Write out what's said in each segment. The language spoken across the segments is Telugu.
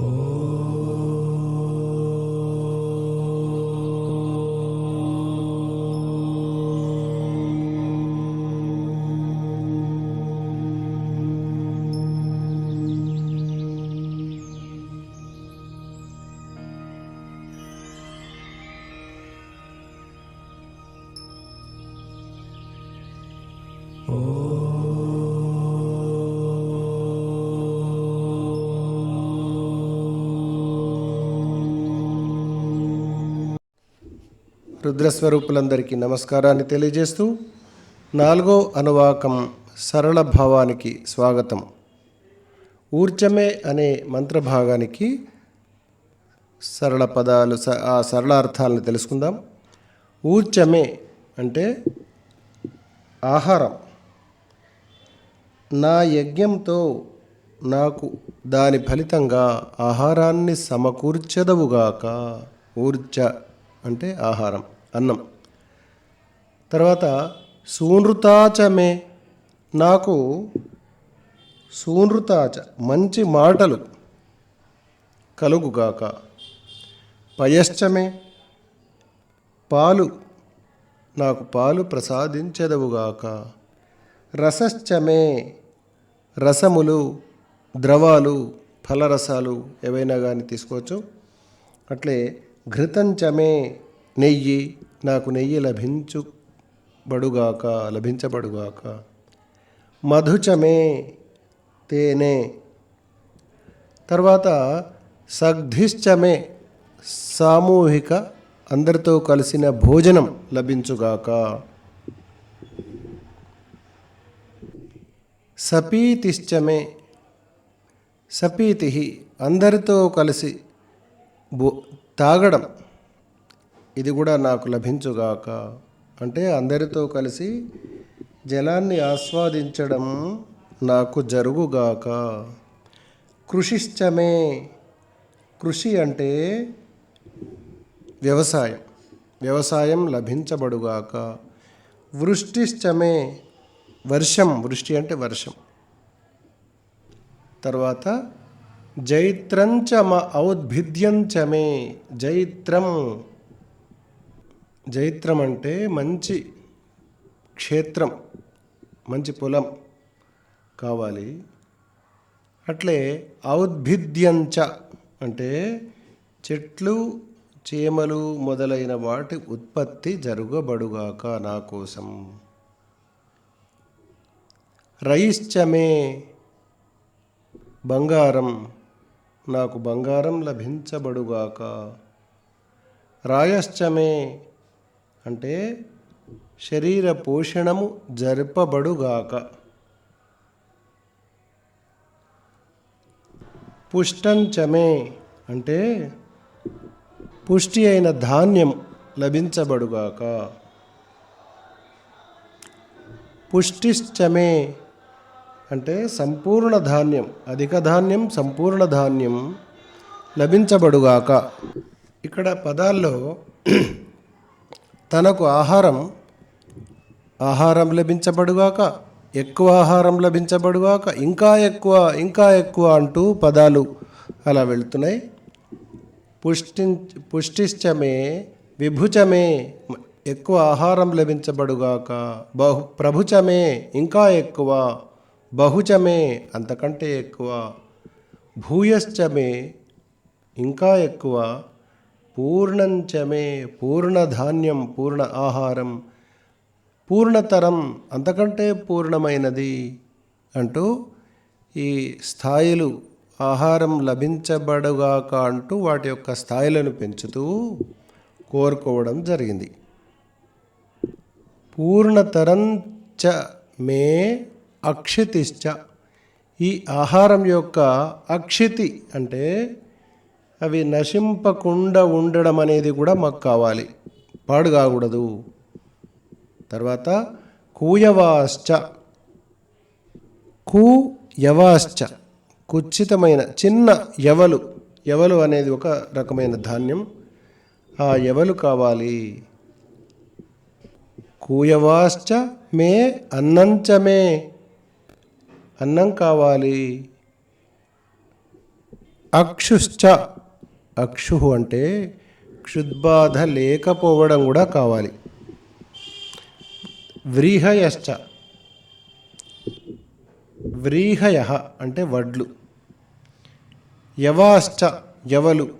Oh. రుద్రస్వరూపులందరికీ నమస్కారాన్ని తెలియజేస్తూ నాలుగో అనువాకం సరళ భావానికి స్వాగతం. ఊర్జమే అనే మంత్రభాగానికి సరళ పదాలు స- ఆ సరళ అర్థాలను తెలుసుకుందాం. ఊర్జమే అంటే ఆహారం. నా యజ్ఞంతో నాకు దాని ఫలితంగా ఆహారాన్ని సమకూర్చదవుగాక. ఊర్జ అంటే ఆహారం. అన్నం. తర్వాత సూనృతాచమే నాకు సూనృతాచ మంచి మాటలు కలుగుగాక. పయశ్చమే పాలు నాకు పాలు ప్రసాదించదవుగాక. రసశ్చమే రసములు ద్రవాలు ఫలరసాలు ఏవైనా కానీ తీసుకోవచ్చు. అట్లే ఘృతంచమే నెయ్యి నాకు నెయ్యి లభించుబడుగాక లభించబడుగాక. మధుచమే తేనే. తర్వాత సగ్ధిశ్చమే సామూహిక అందరితో కలిసిన భోజనం లభించుగాక. సపీతిశ్చమే సపీతి అందరితో కలిసి బో తాగడం ఇది కూడా నాకు లభించుగాక. అంటే అందరితో కలిసి జలాన్ని ఆస్వాదించడం నాకు జరుగుగాక. కృషిశ్చమే కృషి అంటే వ్యవసాయం. వ్యవసాయం లభించబడుగాక. వృష్టిశ్చమే వర్షం. వృష్టి అంటే వర్షం. తర్వాత జైత్రంచమ ఔద్భిద్యంచమే. జైత్రం. జైత్రం అంటే మంచి క్షేత్రం మంచి పొలం కావాలి. అట్లే ఔద్భిద్యంచ అంటే చెట్లు చీమలు మొదలైన వాటి ఉత్పత్తి జరుగబడుగాక నా కోసం. రైశ్చమే బంగారం నాకు బంగారం లభించబడుగాక. రాయశ్చమే అంటే శరీర పోషణము జరపబడుగాక పుష్టంచమే అంటే పుష్టి అయిన ధాన్యం లభించబడుగాక. పుష్టిశ్చమే అంటే సంపూర్ణ ధాన్యం అధిక ధాన్యం సంపూర్ణ ధాన్యం లభించబడుగాక. ఇక్కడ పదాల్లో తనకు ఆహారం ఆహారం లభించబడుగాక ఎక్కువ ఆహారం లభించబడుగాక ఇంకా ఎక్కువ ఇంకా ఎక్కువ అంటూ పదాలు అలా వెళుతున్నాయి. పుష్టి పుష్టిశ్చమే విభుచమే ఎక్కువ ఆహారం లభించబడుగాక బహు ప్రభుచమే ఇంకా ఎక్కువ బహుచమే అంతకంటే ఎక్కువ భూయశ్చమే ఇంకా ఎక్కువ పూర్ణంచమే పూర్ణ ధాన్యం పూర్ణ ఆహారం. పూర్ణతరం అంతకంటే పూర్ణమైనది అంటూ ఈ స్థాయిలు ఆహారం లభించబడుగాక అంటూ వాటి యొక్క స్థాయిలను పెంచుతూ కోరుకోవడం జరిగింది. పూర్ణతరం చ మే అక్షితిశ్చ. ఈ ఆహారం యొక్క అక్షితి అంటే అవి నశింపకుండా ఉండడం అనేది కూడా మాకు కావాలి. పాడు కాకూడదు. తర్వాత కూయవాశ్చ. కూ యవాశ్చ కుచ్చితమైన చిన్న యవలు. యవలు అనేది ఒక రకమైన ధాన్యం. ఆ యవలు కావాలి. కూయవాశ్చ మే అన్నంచ మే. అన్నం కావాలి. అక్షుశ్చ. అక్షు అంటే క్షుద్బాధ లేకపోవడం కూడా కావాలి. వ్రీహయశ్చ. వ్రీహయ అంటే వడ్లు. యవాశ్చ యవలు.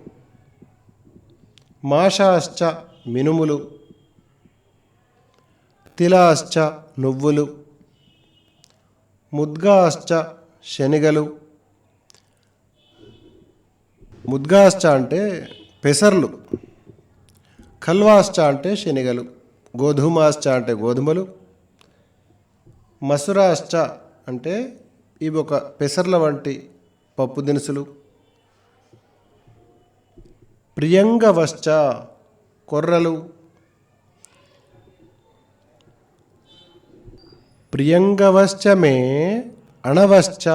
మాషాశ్చ మినుములు. తిలాశ్చ నువ్వులు. ముద్గాశ్చ శనిగలు. ముద్గాశ్చ అంటే పెసర్లు కల్వాశ్చ అంటే శనగలు గోధుమాశ్చ అంటే గోధుమలు మసురాశ్చ అంటే ఇవి ఒక పెసర్ల వంటి పప్పు దినుసులు. ప్రియంగవశ్చ కొర్రలు ప్రియంగవశ్చ మే అణవశ్చ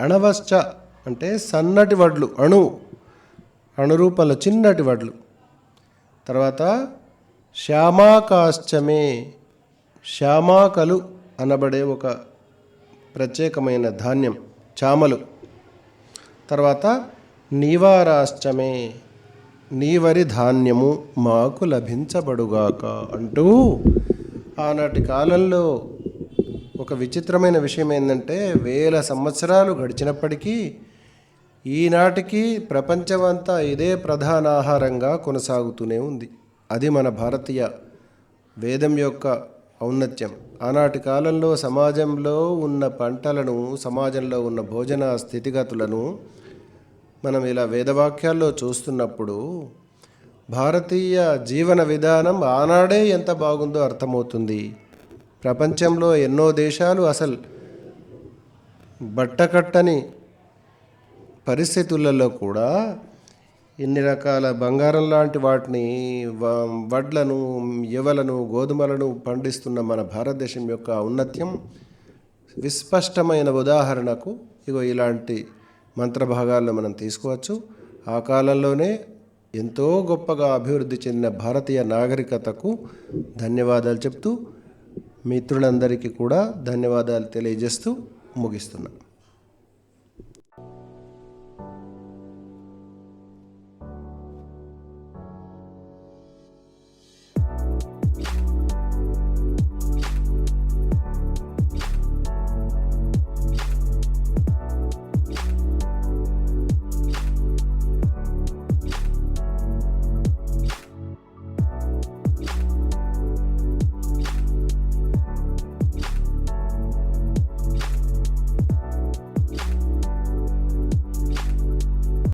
అణవశ్చ అంటే సన్నటి వడ్లు అణు అణురూపంలో చిన్నటి వడ్లు. తర్వాత శ్యామాకాశ్చమే శ్యామాకలు అనబడే ఒక ప్రత్యేకమైన ధాన్యం చామలు. తర్వాత నీవారాశ్చమే నీవరి ధాన్యము మాకు లభించబడుగాక అంటూ ఆనాటి కాలంలో ఒక విచిత్రమైన విషయం ఏంటంటే వేల సంవత్సరాలు గడిచినప్పటికీ ఈనాటికి ప్రపంచమంతా ఇదే ప్రధాన ఆహారంగా కొనసాగుతూనే ఉంది. అది మన భారతీయ వేదం యొక్క ఔన్నత్యం. ఆనాటి కాలంలో సమాజంలో ఉన్న పంటలను సమాజంలో ఉన్న భోజన స్థితిగతులను మనం ఇలా వేదవాక్యాల్లో చూస్తున్నప్పుడు భారతీయ జీవన విధానం ఆనాడే ఎంత బాగుందో అర్థమవుతుంది. ప్రపంచంలో ఎన్నో దేశాలు అసలు బట్టకట్టని పరిస్థితులలో కూడా ఇన్ని రకాల బంగారం లాంటి వాటిని వ- వడ్లను ఎవలను గోధుమలను పండిస్తున్న మన భారతదేశం యొక్క ఔన్నత్యం విస్పష్టమైన ఉదాహరణకు ఇగో ఇలాంటి మంత్రభాగాల్లో మనం తీసుకోవచ్చు. ఆ కాలంలోనే ఎంతో గొప్పగా అభివృద్ధి చెందిన భారతీయ నాగరికతకు ధన్యవాదాలు చెప్తూ మిత్రులందరికీ కూడా ధన్యవాదాలు తెలియజేస్తూ ముగిస్తున్నాను